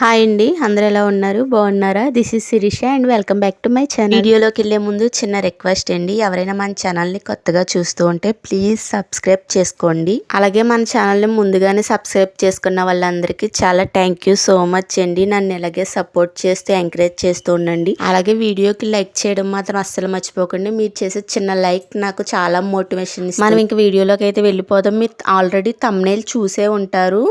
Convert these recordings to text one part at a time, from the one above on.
Hi అండి అందరు ఎలా ఉన్నారు? బాగున్నారా? This is Sirisha and welcome back to my channel వీడియోలోకి వెళ్ళే ముందు చిన్న రిక్వెస్ట్ అండి. ఎవరైనా మన ఛానల్ని కొత్తగా చూస్తూ ఉంటే ప్లీజ్ సబ్స్క్రైబ్ చేసుకోండి. అలాగే మన ఛానల్ని ముందుగానే సబ్స్క్రైబ్ చేసుకున్న వాళ్ళందరికీ చాలా థ్యాంక్ యూ సో మచ్ అండి. నన్ను ఇలాగే సపోర్ట్ చేస్తూ ఎంకరేజ్ చేస్తూ ఉండండి. అలాగే వీడియోకి లైక్ చేయడం మాత్రం అస్సలు మర్చిపోకండి. మీరు చేసే చిన్న లైక్ నాకు చాలా మోటివేషన్ మనం ఇంక వీడియోలోకి అయితే వెళ్ళిపోదాం. మీరు ఆల్రెడీ తమ్నేల్ చూసే ఉంటారు.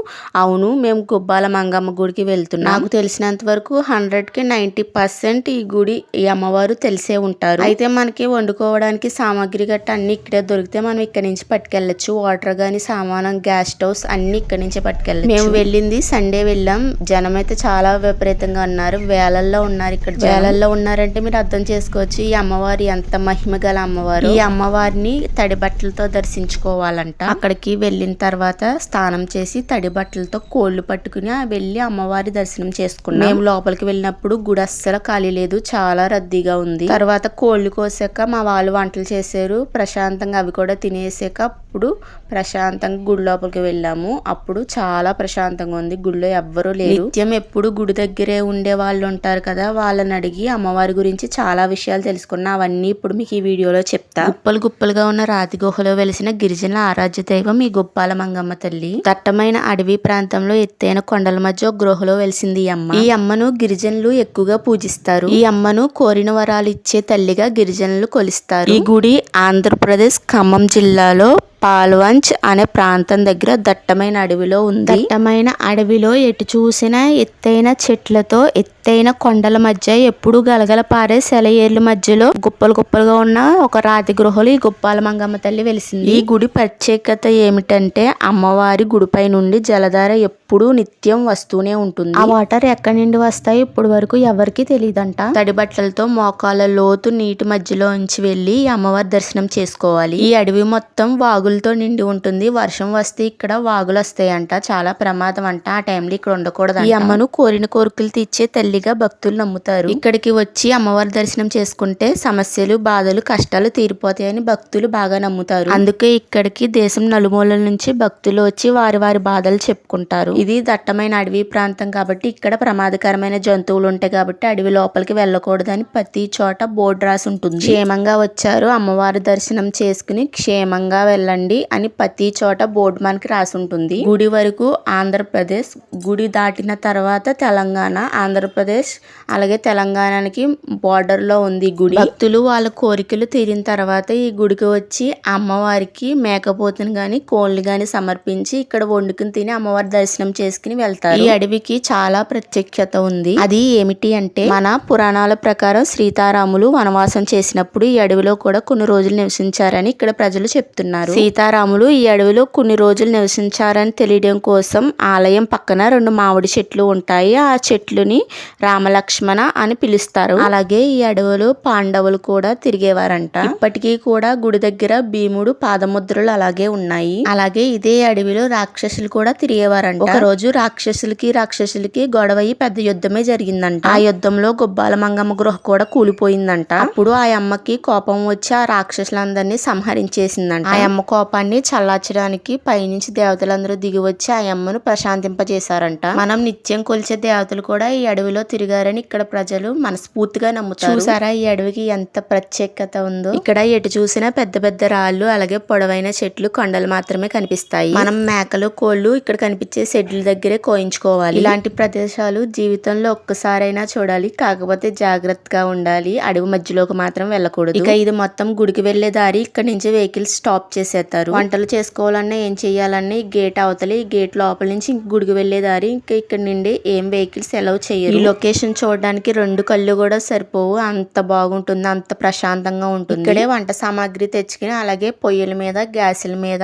అవును మేము గుబ్బాల మంగమ్మ గుడికి వెళ్తున్నాం. నాకు తెలిసినంత వరకు హండ్రెడ్కి నైన్టీ పర్సెంట్ ఈ గుడి ఈ అమ్మవారు తెలిసే ఉంటారు. అయితే మనకి వండుకోవడానికి సామాగ్రి గట్ట అన్ని ఇక్కడే దొరికితే మనం ఇక్కడ నుంచి పట్టుకెళ్ళచ్చు. వాటర్ గానీ సామానం గ్యాస్ స్టవ్స్ అన్ని ఇక్కడ నుంచి పట్టుకెళ్ళచ్చు. మేము వెళ్ళింది సండే వెళ్ళాం. జనం అయితే చాలా విపరీతంగా ఉన్నారు. వేలల్లో ఉన్నారు ఇక్కడ వేలల్లో ఉన్నారంటే మీరు అర్థం చేసుకోవచ్చు. ఈ అమ్మవారి ఎంత మహిమ గల అమ్మవారు. ఈ అమ్మవారిని తడి బట్టలతో దర్శించుకోవాలంట. అక్కడికి వెళ్ళిన తర్వాత స్నానం చేసి తడి బట్టలతో కోళ్ళు పట్టుకుని ఆ వెళ్ళి అమ్మవారి దర్శనం చేసుకున్నాం. మేము లోపలికి వెళ్ళినప్పుడు గుడి అస్సలు ఖాళీ లేదు చాలా రద్దీగా ఉంది. తర్వాత కోళ్ళు కోసాక మా వాళ్ళు వంటలు చేశారు ప్రశాంతంగా అవి కూడా తినేసాక అప్పుడు ప్రశాంతంగా గుడి లోపలికి వెళ్ళాము. అప్పుడు చాలా ప్రశాంతంగా ఉంది గుడిలో ఎవ్వరూ లేరు. నిత్యం ఎప్పుడు గుడి దగ్గరే ఉండే వాళ్ళు ఉంటారు కదా వాళ్ళని అడిగి అమ్మవారి గురించి చాలా విషయాలు తెలుసుకున్నా అవన్నీ ఇప్పుడు మీకు ఈ వీడియోలో చెప్తా. గుప్పలు గుప్పలుగా ఉన్న రాతి గుహలో వెలిసిన గిరిజనుల ఆరాధ్య దైవం ఈ గుప్పాల మంగమ్మ తల్లి. దట్టమైన అడవి ప్రాంతంలో ఎత్తైన కొండల మధ్య గృహలో వెలిసింది ఈ అమ్మ. ఈ అమ్మను గిరిజనులు ఎక్కువగా పూజిస్తారు. ఈ అమ్మను కోరిన వరాలు ఇచ్చే తల్లిగా గిరిజనులు కొలిస్తారు. ఈ గుడి ఆంధ్రప్రదేశ్ ఖమ్మం జిల్లాలో పాల్వంచ్ అనే ప్రాంతం దగ్గర దట్టమైన అడవిలో ఉంది. దట్టమైన అడవిలో ఎటు చూసినా ఎత్తైన చెట్లతో ఎత్తైన కొండల మధ్య ఎప్పుడు గలగల పారే సెలయేర్ల మధ్యలో గుప్పలు గుప్పలుగా ఉన్న ఒక రాతి గృహలు ఈ గుప్పాల మంగమ్మ తల్లి వెలిసింది. ఈ గుడి ప్రత్యేకత ఏమిటంటే అమ్మవారి గుడిపై నుండి జలధార ఎప్పుడు నిత్యం వస్తూనే ఉంటుంది. ఆ వాటర్ ఎక్కడి నుండి వస్తాయో ఇప్పుడు వరకు ఎవరికి తెలియదంట తడి బట్టలతో మోకాల లోతు నీటి మధ్యలో ఉంచి వెళ్ళి ఈ అమ్మవారి దర్శనం చేసుకోవాలి. ఈ అడవి మొత్తం వాగులతో నిండి ఉంటుంది. వర్షం వస్తే ఇక్కడ వాగులు వస్తాయంట. చాలా ప్రమాదం అంట. ఆ టైంలో ఇక్కడ ఉండకూడదు ఈ అమ్మను కోరిన కోరికలు తీర్చే తల్లిగా భక్తులు నమ్ముతారు. ఇక్కడికి వచ్చి అమ్మవారి దర్శనం చేసుకుంటే సమస్యలు బాధలు కష్టాలు తీరిపోతాయని భక్తులు బాగా నమ్ముతారు. అందుకే ఇక్కడికి దేశం నలుమూలల నుంచి భక్తులు వచ్చి వారి వారి బాధలు చెప్పుకుంటారు. ఇది దట్టమైన అడవి ప్రాంతం కాబట్టి కాబట్టి ఇక్కడ ప్రమాదకరమైన జంతువులు ఉంటాయి కాబట్టి అడవి లోపలికి వెళ్ళకూడదని ప్రతి చోట బోర్డు రాసి ఉంటుంది. క్షేమంగా వచ్చారు. అమ్మవారి దర్శనం చేసుకుని క్షేమంగా వెళ్ళండి అని ప్రతి చోట బోర్డు మనకి రాసి ఉంటుంది. గుడి వరకు ఆంధ్రప్రదేశ్ గుడి దాటిన తర్వాత తెలంగాణ ఆంధ్రప్రదేశ్ అలాగే తెలంగాణకి బోర్డర్లో ఉంది గుడి. భక్తులు వాళ్ళ కోరికలు తీరిన తర్వాత ఈ గుడికి వచ్చి అమ్మవారికి మేకపోతుని గాని కోళ్ళు గాని సమర్పించి ఇక్కడ వండుకుని తిని అమ్మవారి దర్శనం చేసుకుని వెళ్తారు. ఈ అడవికి చాలా చాలా ప్రత్యక్షత ఉంది. అది ఏమిటి అంటే మన పురాణాల ప్రకారం సీతారాములు వనవాసం చేసినప్పుడు ఈ అడవిలో కూడా కొన్ని రోజులు నివసించారని ఇక్కడ ప్రజలు చెప్తున్నారు. సీతారాములు ఈ అడవిలో కొన్ని రోజులు నివసించారని తెలియడం కోసం ఆలయం పక్కన రెండు మామిడి చెట్లు ఉంటాయి. ఆ చెట్లుని రామలక్ష్మణ అని పిలుస్తారు. అలాగే ఈ అడవిలో పాండవులు కూడా తిరిగేవారంట. ఇప్పటికీ కూడా గుడి దగ్గర భీముడు పాదముద్రలు అలాగే ఉన్నాయి. అలాగే ఇదే అడవిలో రాక్షసులు కూడా తిరిగేవారంట. ఒక రోజు రాక్షసులకి రాక్షసులకి గొడవయి పెద్ద యుద్ధమే జరిగిందంట. ఆ యుద్ధంలో గుబ్బాల మంగమ్మ గృహ కూడా కూలిపోయిందంట. అప్పుడు ఆ అమ్మకి కోపం వచ్చి ఆ రాక్షసులందరినీ సంహరించేసిందంట. ఆ అమ్మ కోపాన్ని చల్లార్చడానికి పైనుంచి దేవతలందరూ దిగి వచ్చి ఆ అమ్మను ప్రశాంతింపజేశారంట. మనం నిత్యం కొలిచే దేవతలు కూడా ఈ అడవిలో తిరిగారని ఇక్కడ ప్రజలు మనస్ఫూర్తిగా నమ్ముతారు. చూసారా ఈ అడవికి ఎంత ప్రత్యేకత ఉందో? ఇక్కడ ఎటు చూసినా పెద్ద పెద్ద రాళ్ళు అలాగే పొడవైన చెట్లు కొండలు మాత్రమే కనిపిస్తాయి. మనం మేకలు కోళ్ళు ఇక్కడ కనిపించే షెడ్ల దగ్గరే కోయించుకోవాలి. ఇలాంటి ప్రదేశాలు జీవితంలో ఒక్కసారైనా చూడాలి. కాకపోతే జాగ్రత్తగా ఉండాలి. అడవి మధ్యలోకి మాత్రం వెళ్ళకూడదు. ఇక ఇది మొత్తం గుడికి వెళ్ళే దారి. ఇక్కడ నుంచి వెహికల్స్ స్టాప్ చేసేస్తారు. వంటలు చేసుకోవాలన్నా ఏం చేయాలన్నా ఈ గేట్ అవతలి ఈ గేట్ లోపల నుంచి ఇంక గుడికి వెళ్ళే దారి. ఇంకా ఇక్కడ నుండి ఏం వెహికల్స్ ఎలవ్ చేయరు. ఈ లొకేషన్ చూడడానికి రెండు కళ్ళు కూడా సరిపోవు. అంత బాగుంటుంది అంత ప్రశాంతంగా ఉంటుంది. ఇక్కడే వంట సామాగ్రి తెచ్చుకుని అలాగే పొయ్యిల మీద గ్యాసుల మీద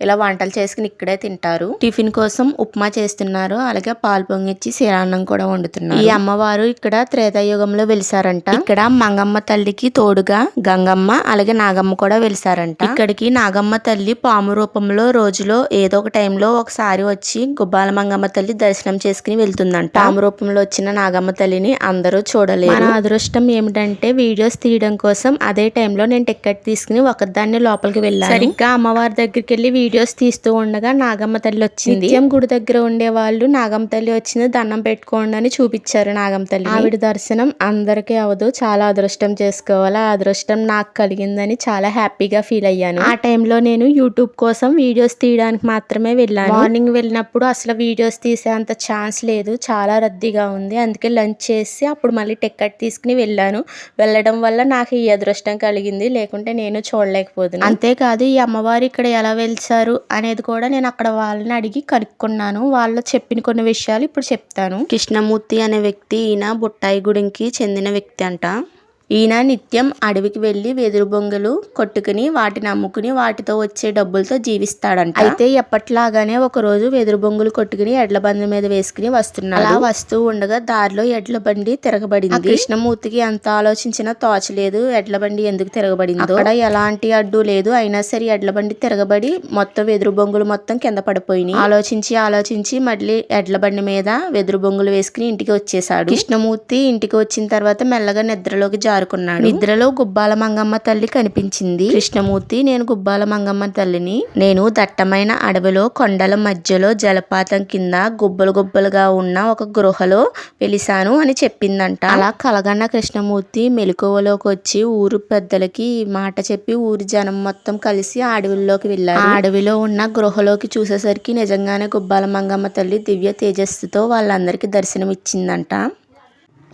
ఇలా వంటలు చేసుకుని ఇక్కడే తింటారు. టిఫిన్ కోసం ఉప్మా చేస్తున్నారు. అలాగే పాలు పొంగిచ్చి శిరాన్నం కూడా వండుతున్నారు. ఈ అమ్మవారు ఇక్కడ త్రేతాయుగంలో వెలిసారంట. ఇక్కడ మంగమ్మ తల్లికి తోడుగా గంగమ్మ అలాగే నాగమ్మ కూడా వెలిసారంట. ఇక్కడికి నాగమ్మ తల్లి పాము రూపంలో రోజులో ఏదో ఒక టైంలో ఒకసారి వచ్చి గుబ్బాల మంగమ్మ తల్లి దర్శనం చేసుకుని వెళ్తుందంట. పాము రూపంలో వచ్చిన నాగమ్మ తల్లిని అందరూ చూడలేరు. నా అదృష్టం ఏమిటంటే వీడియోస్ తీయడం కోసం అదే టైంలో నేను టికెట్ తీసుకుని ఒకదాన్ని లోపలికి వెళ్ళాను సరిగ్గా అమ్మవారి దగ్గరికి వెళ్ళి వీడియోస్ తీస్తూ ఉండగా నాగమ్మ తల్లి వచ్చింది. నిత్యం గుడి దగ్గర ఉండే వాళ్ళు నాగమ్మ తల్లి వచ్చింది దండం పెట్టుకోండి అని చూపించారు నాగమ్మ తల్లి ఆవిడ దర్శనం అందరికీ అవదు చాలా అదృష్టం చేసుకోవాలి? ఆ అదృష్టం నాకు కలిగిందని చాలా హ్యాపీగా ఫీల్ అయ్యాను. ఆ టైంలో నేను యూట్యూబ్ కోసం వీడియోస్ తీయడానికి మాత్రమే వెళ్ళాను. మార్నింగ్ వెళ్ళినప్పుడు అసలు వీడియోస్ తీసే అంత ఛాన్స్ లేదు చాలా రద్దీగా ఉంది. అందుకే లంచ్ చేసి అప్పుడు మళ్ళీ టికెట్ తీసుకుని వెళ్ళాను. వెళ్ళడం వల్ల నాకు ఈ అదృష్టం కలిగింది లేకుంటే నేను చూడలేకపోతున్నాను అంతేకాదు ఈ అమ్మవారు ఇక్కడ ఎలా చేస్తారు అనేది కూడా నేను అక్కడ వాళ్ళని అడిగి కనుక్కున్నాను. వాళ్ళు చెప్పిన కొన్ని విషయాలు ఇప్పుడు చెప్తాను. కృష్ణమూర్తి అనే వ్యక్తి ఈయన బుట్టాయి గుడికి చెందిన వ్యక్తి అంట. ఈయన నిత్యం అడవికి వెళ్ళి వెదురు బొంగలు కొట్టుకుని వాటిని అమ్ముకుని వాటితో వచ్చే డబ్బులతో జీవిస్తాడంట. అయితే ఎప్పట్లాగానే ఒక రోజు వెదురు బొంగులు కొట్టుకుని ఎడ్ల బండి మీద వేసుకుని వస్తున్నాడు. అలా వస్తూ ఉండగా దారిలో ఎడ్ల బండి తిరగబడింది. కృష్ణమూర్తికి ఎంత ఆలోచించినా తోచలేదు ఎడ్ల బండి ఎందుకు తిరగబడిందో. అక్కడ ఎలాంటి అడ్డు లేదు. అయినా సరే ఎడ్ల బండి తిరగబడి మొత్తం వెదురు బొంగులు మొత్తం కింద పడిపోయినాయి. ఆలోచించి ఆలోచించి మళ్ళీ ఎడ్ల బండి మీద వెదురు బొంగులు వేసుకుని ఇంటికి వచ్చేసాడు కృష్ణమూర్తి ఇంటికి వచ్చిన తర్వాత మెల్లగా నిద్రలోకి జారుకున్నాడు నిద్రలో గుబ్బాల మంగమ్మ తల్లి కనిపించింది. కృష్ణమూర్తి నేను గుబ్బాల మంగమ్మ తల్లిని. నేను దట్టమైన అడవిలో కొండల మధ్యలో జలపాతం కింద గుబ్బలు గుబ్బలుగా ఉన్న ఒక గృహలో వెలిసాను అని చెప్పిందంట. అలా కలగన్న కృష్ణమూర్తి మెలకువలోకి వచ్చి ఊరు పెద్దలకి ఈ మాట చెప్పి ఊరి జనం మొత్తం కలిసి అడవిలోకి వెళ్ళారు. ఆ అడవిలో ఉన్న గృహలోకి చూసేసరికి నిజంగానే గుబ్బాల మంగమ్మ తల్లి దివ్య తేజస్సుతో వాళ్ళందరికీ దర్శనం ఇచ్చిందంట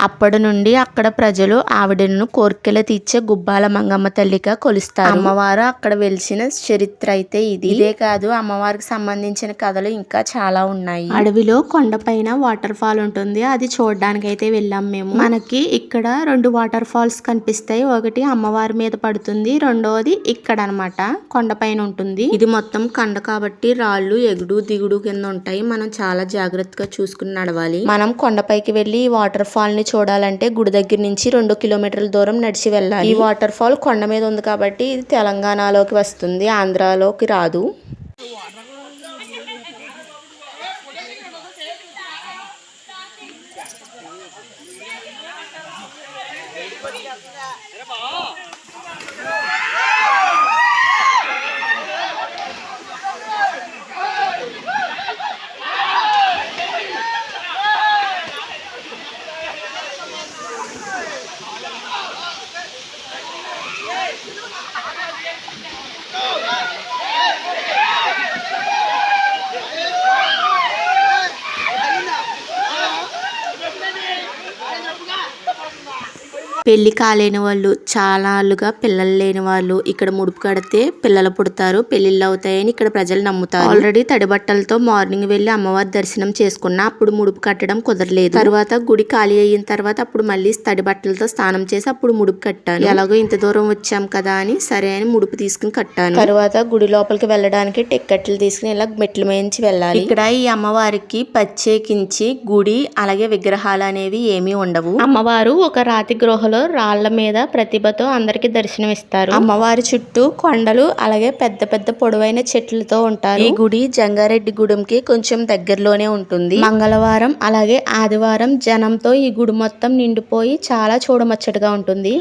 అప్పటి నుండి అక్కడ ప్రజలు ఆవిడను కోర్కెలు తీర్చే గుబ్బాల మంగమ్మ తల్లిగా కొలుస్తారు. అమ్మవారు అక్కడ వెలిసిన చరిత్ర అయితే ఇది. ఇదే కాదు అమ్మవారికి సంబంధించిన కథలు ఇంకా చాలా ఉన్నాయి. అడవిలో కొండపైన వాటర్ ఫాల్ ఉంటుంది. అది చూడడానికి అయితే వెళ్ళాం మేము. మనకి ఇక్కడ రెండు వాటర్ ఫాల్స్ కనిపిస్తాయి. ఒకటి అమ్మవారి మీద పడుతుంది. రెండోది ఇక్కడ అనమాట కొండపైన ఉంటుంది. ఇది మొత్తం కొండ కాబట్టి రాళ్ళు ఎగుడు దిగుడు కింద ఉంటాయి. మనం చాలా జాగ్రత్తగా చూసుకుని నడవాలి. మనం కొండపైకి వెళ్ళి ఈ వాటర్ ఫాల్ని చూడాలంటే గుడి దగ్గర నుంచి రెండు కిలోమీటర్ల దూరం నడిచి వెళ్ళాలి. ఈ వాటర్ ఫాల్ కొండ మీద ఉంది కాబట్టి ఇది తెలంగాణలోకి వస్తుంది ఆంధ్రాలోకి రాదు. పెళ్ళి కాలేని వాళ్ళు చాలా ఆళ్ళుగా పిల్లలు లేని వాళ్ళు ఇక్కడ ముడుపు కడితే పిల్లలు పుడతారు పెళ్ళిళ్ళు అవుతాయని ఇక్కడ ప్రజలు నమ్ముతారు. ఆల్రెడీ తడి బట్టలతో మార్నింగ్ వెళ్ళి అమ్మవారి దర్శనం చేసుకున్న అప్పుడు ముడుపు కట్టడం కుదరలేదు. తర్వాత గుడి ఖాళీ అయిన తర్వాత అప్పుడు మళ్ళీ తడి బట్టలతో స్నానం చేసి అప్పుడు ముడుపు కట్టాను. ఎలాగో ఇంత దూరం వచ్చాం కదా అని సరే అని ముడుపు తీసుకుని కట్టాను. తర్వాత గుడి లోపలికి వెళ్ళడానికి టిక్కెట్లు తీసుకుని ఇలా మెట్ల మేయించి వెళ్ళాలి. ఇక్కడ ఈ అమ్మవారికి ప్రత్యేకించి గుడి అలాగే విగ్రహాలు అనేవి ఏమీ ఉండవు. అమ్మవారు ఒక రాతి గృహలో రాళ్ళ మీద ప్రతిభతో అందరికి దర్శనం ఇస్తారు అమ్మవారి చుట్టూ కొండలు అలాగే పెద్ద పెద్ద పొడవైన చెట్లతో ఉంటారు. ఈ గుడి జంగారెడ్డి గూడెంకి కొంచెం దగ్గరలోనే ఉంటుంది. మంగళవారం అలాగే ఆదివారం జనంతో ఈ గుడి మొత్తం నిండిపోయి చాలా చూడముచ్చటగా ఉంటుంది.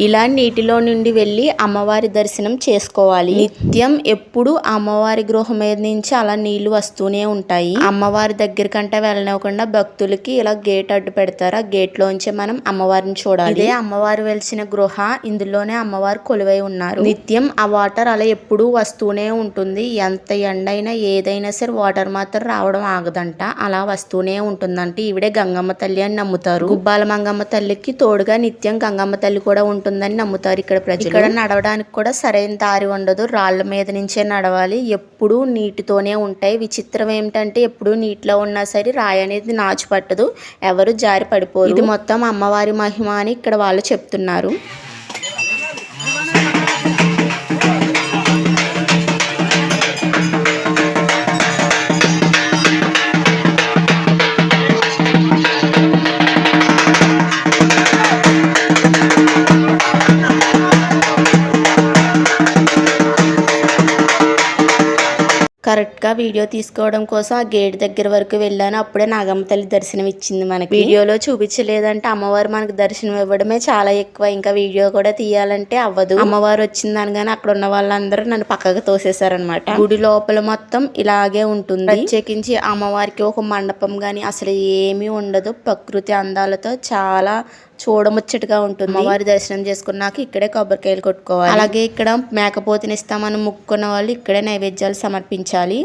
ఇలా నీటిలో నుండి వెళ్ళి అమ్మవారి దర్శనం చేసుకోవాలి. నిత్యం ఎప్పుడు అమ్మవారి గృహం మీద నుంచి అలా నీళ్ళు వస్తూనే ఉంటాయి. అమ్మవారి దగ్గర కంటే వెళ్ళనివ్వకుండా భక్తులకి ఇలా గేట్ అడ్డు పెడతారు. ఆ గేట్ లోంచి మనం అమ్మవారిని చూడాలి. ఇదే అమ్మవారు వెలిసిన గృహ. ఇందులోనే అమ్మవారు కొలువై ఉన్నారు. నిత్యం ఆ వాటర్ అలా ఎప్పుడూ వస్తూనే ఉంటుంది. ఎంత ఎండైనా ఏదైనా సరే వాటర్ మాత్రం రావడం ఆగదంట. అలా వస్తూనే ఉంటుందంట. ఈవిడే గంగమ్మ తల్లి అని నమ్ముతారు. గుబ్బాల మంగమ్మ తల్లికి తోడుగా నిత్యం గంగమ్మ తల్లి కూడా ఉంటుందని నమ్ముతారు ఇక్కడ ప్రజలు. ఇక్కడ నడవడానికి కూడా సరైన దారి ఉండదు. రాళ్ళ మీద నుంచే నడవాలి. ఎప్పుడూ నీటితోనే ఉంటాయి. విచిత్రం ఏమిటంటే ఎప్పుడు నీటిలో ఉన్నా సరే రాయి అనేది నాచు పట్టదు ఎవరు జారి పడిపోరు. ఇది మొత్తం అమ్మవారి మహిమ అని ఇక్కడ వాళ్ళు చెప్తున్నారు. కరెక్ట్గా వీడియో తీసుకోవడం కోసం ఆ గేట్ దగ్గర వరకు వెళ్ళాను. అప్పుడే నాగమ్మ తల్లి దర్శనం ఇచ్చింది మనకి. వీడియోలో చూపించలేదంటే అమ్మవారు మనకు దర్శనం ఇవ్వడమే చాలా ఎక్కువ. ఇంకా వీడియో కూడా తీయాలంటే అవ్వదు. అమ్మవారు వచ్చిందని కానీ అక్కడ ఉన్న వాళ్ళందరూ నన్ను పక్కకు తోసేశారనమాట గుడి లోపల మొత్తం ఇలాగే ఉంటుంది. ప్రత్యేకించి అమ్మవారికి ఒక మండపం గాని అసలు ఏమీ ఉండదు. ప్రకృతి అందాలతో చాలా చూడముచ్చటగా ఉంటుంది. అమ్మవారి దర్శనం చేసుకున్నాక ఇక్కడే కొబ్బరికాయలు కొట్టుకోవాలి. అలాగే ఇక్కడ మేకపోతుని ఇస్తామని ముక్కున్న వాళ్ళు ఇక్కడే నైవేద్యాలు సమర్పించాలి.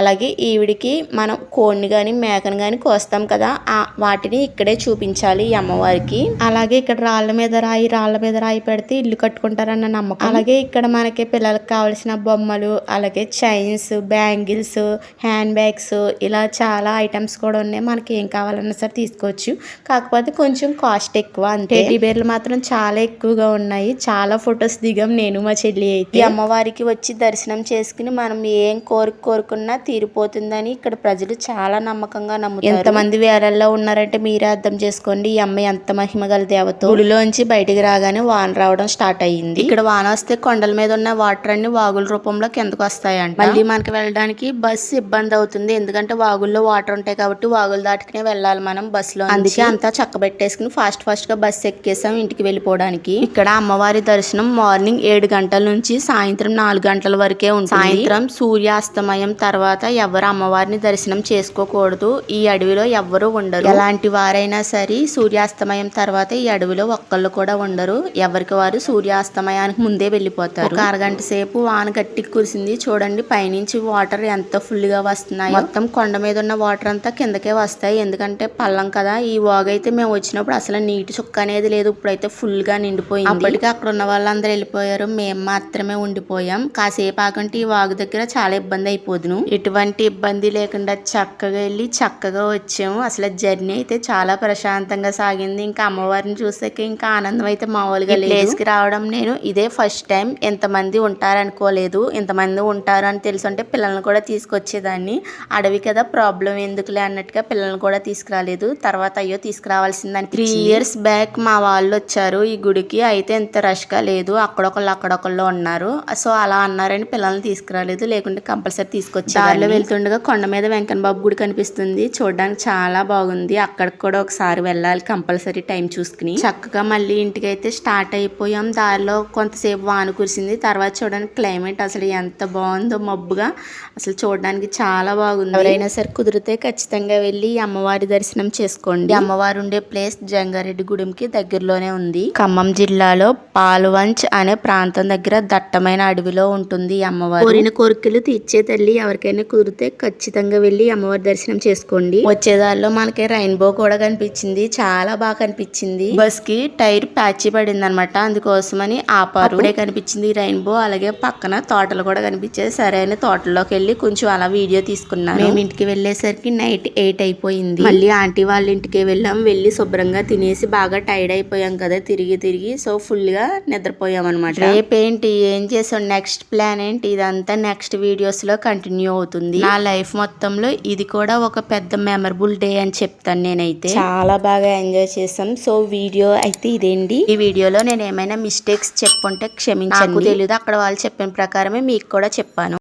అలాగే ఈవిడికి మనం కోడిని కానీ మేకను కానీ కోస్తాం కదా ఆ వాటిని ఇక్కడే చూపించాలి ఈ అమ్మవారికి. అలాగే ఇక్కడ రాళ్ళ మీద రాయి రాళ్ళ మీద రాయి పెడితే ఇల్లు కట్టుకుంటారన్న నమ్మకం. అలాగే ఇక్కడ మనకి పిల్లలకు కావాల్సిన బొమ్మలు అలాగే చైన్స్ బ్యాంగిల్స్ హ్యాండ్ బ్యాగ్స్ ఇలా చాలా ఐటమ్స్ కూడా ఉన్నాయి. మనకి ఏం కావాలన్నా సరే తీసుకోవచ్చు. కాకపోతే కొంచెం కాస్ట్ ఎక్కువ. అంతే టెడ్డీ బేర్లు మాత్రం చాలా ఎక్కువగా ఉన్నాయి. చాలా ఫొటోస్ దిగాం నేను మా చెల్లి అయితే. ఈ అమ్మవారికి వచ్చి దర్శనం చేసుకుని మనం ఏం కోరిక కోరుకున్నా తీరిపోతుందని ఇక్కడ ప్రజలు చాలా నమ్మకంగా నమ్ముతారు. ఎంతమంది వేలల్లో ఉన్నారంటే మీరే అర్థం చేసుకోండి ఈ అమ్మ ఎంత మహిమ గల దేవత. గుడిలోంచి బయటికి రాగానే వాన రావడం స్టార్ట్ అయ్యింది. ఇక్కడ వాన వస్తే కొండల మీద ఉన్న వాటర్ అన్ని వాగుల రూపంలో కిందకు వస్తాయంట? మళ్ళీ మనకి వెళ్ళడానికి బస్ ఇబ్బంది అవుతుంది. ఎందుకంటే వాగుల్లో వాటర్ ఉంటాయి కాబట్టి వాగులు దాటుకునే వెళ్ళాలి మనం బస్లో అందుకే అంతా చక్కబెట్టేసుకుని ఫాస్ట్ ఫాస్ట్ గా బస్ ఎక్కేసాం ఇంటికి వెళ్ళిపోవడానికి. ఇక్కడ అమ్మవారి దర్శనం మార్నింగ్ ఏడు గంటల నుంచి సాయంత్రం నాలుగు గంటల వరకే ఉంటుంది. సాయంత్రం సూర్యాస్తమయం తర్వాత ఎవరు అమ్మవారిని దర్శనం చేసుకోకూడదు. ఈ అడవిలో ఎవ్వరూ ఉండరు. ఎలాంటి వారైనా సరే సూర్యాస్తమయం తర్వాత ఈ అడవిలో ఒక్కళ్ళు కూడా ఉండరు. ఎవరికి వారు సూర్యాస్తమయానికి ముందే వెళ్ళిపోతారు. ఒక అరగంట సేపు వాన గట్టి కురిసింది. చూడండి పైనుంచి వాటర్ ఎంత ఫుల్గా వస్తున్నాయి. మొత్తం కొండ మీద ఉన్న వాటర్ అంతా కిందకే వస్తాయి. ఎందుకంటే పల్లం కదా. ఈ వాగైతే మేము వచ్చినప్పుడు అసలు నీటి చుక్క అనేది లేదు. ఇప్పుడైతే ఫుల్గా నిండిపోయింది. అప్పటికి అక్కడ ఉన్న వాళ్ళందరూ వెళ్ళిపోయారు. మేము మాత్రమే ఉండిపోయాం. కాసేపు ఆకంటే ఈ వాగు దగ్గర చాలా ఇబ్బంది అయిపోదును. ఎటువంటి ఇబ్బంది లేకుండా చక్కగా వెళ్ళి చక్కగా వచ్చాము. అసలు జర్నీ అయితే చాలా ప్రశాంతంగా సాగింది. ఇంకా అమ్మవారిని చూసాక ఇంకా ఆనందం అయితే మామూలుగా ప్లేస్కి రావడం నేను ఇదే ఫస్ట్ టైం. ఎంతమంది ఉంటారనుకోలేదు. ఇంతమంది ఉంటారు అని తెలుసుంటే పిల్లల్ని కూడా తీసుకొచ్చేదాన్ని. అడవి కదా ప్రాబ్లం ఎందుకులే అన్నట్టుగా పిల్లల్ని కూడా తీసుకురాలేదు. తర్వాత అయ్యో తీసుకురావాల్సిందని త్రీ ఇయర్స్ బ్యాక్ మా వాళ్ళు వచ్చారు ఈ గుడికి. అయితే ఎంత రష్గా లేదు. అక్కడొకళ్ళు అక్కడొకళ్ళు ఉన్నారు. సో అలా అన్నారని పిల్లల్ని తీసుకురాలేదు. లేకుంటే కంపల్సరీ తీసుకొచ్చి దారిలో వెళ్తుండగా కొండ మీద వెంకన్న బాబు గుడి కనిపిస్తుంది. చూడడానికి చాలా బాగుంది. అక్కడికి కూడా ఒకసారి వెళ్ళాలి. కంపల్సరీ టైం చూసుకుని. చక్కగా మళ్ళీ ఇంటికి అయితే స్టార్ట్ అయిపోయాం. దారిలో కొంతసేపు వాన కురిసింది. తర్వాత చూడడానికి క్లైమేట్ అసలు ఎంత బాగుందో మబ్బుగా. అసలు చూడడానికి చాలా బాగుంది. ఎవరైనా సరే కుదిరితే ఖచ్చితంగా వెళ్ళి అమ్మవారి దర్శనం చేసుకోండి. అమ్మవారు ఉండే ప్లేస్ జంగారెడ్డి గూడెంకి దగ్గరలోనే ఉంది. ఖమ్మం జిల్లాలో పాల్వంచ్ అనే ప్రాంతం దగ్గర దట్టమైన అడవిలో ఉంటుంది ఈ అమ్మవారు. కోరిన కోరికలు తీర్చే తల్లి ఎవరికైనా కుదిరితే ఖచ్చితంగా వెళ్ళి అమ్మవారి దర్శనం చేసుకోండి. వచ్చేదారిలో మనకి రెయిన్బో కూడా కనిపించింది. చాలా బాగా కనిపించింది. బస్కి టైర్ ప్యాచ్ పడింది అనమాట అందుకోసమని ఆపారు అప్పుడే కనిపించింది రెయిన్బో. అలాగే పక్కన తోటలు కూడా కనిపించాయి. సరే అని తోటలోకి వెళ్ళి కొంచెం అలా వీడియో తీసుకున్నాను. మేము ఇంటికి వెళ్ళేసరికి నైట్ ఎయిట్ అయిపోయింది. మళ్ళీ ఆంటీ వాళ్ళ ఇంటికి వెళ్ళాం. వెళ్ళి శుభ్రంగా తినేసి బాగా టైర్డ్ అయిపోయాం కదా తిరిగి తిరిగి. సో ఫుల్గా నిద్రపోయాం అనమాట రేపేంటి? ఏం చేసాం నెక్స్ట్ ప్లాన్ ఏంటి? ఇదంతా నెక్స్ట్ వీడియోస్లో కంటిన్యూ అవుతుంది. నా లైఫ్ మొత్తంలో ఇది కూడా ఒక పెద్ద మెమరబుల్ డే అని చెప్తాను నేనైతే. చాలా బాగా ఎంజాయ్ చేసాం. సో వీడియో అయితే ఇదేంటి? ఈ వీడియోలో నేను ఏమైనా మిస్టేక్స్ చెప్పుంటే క్షమించండి. నాకు తెలియదు అక్కడ వాళ్ళు చెప్పిన ప్రకారమే మీకు కూడా చెప్పాను.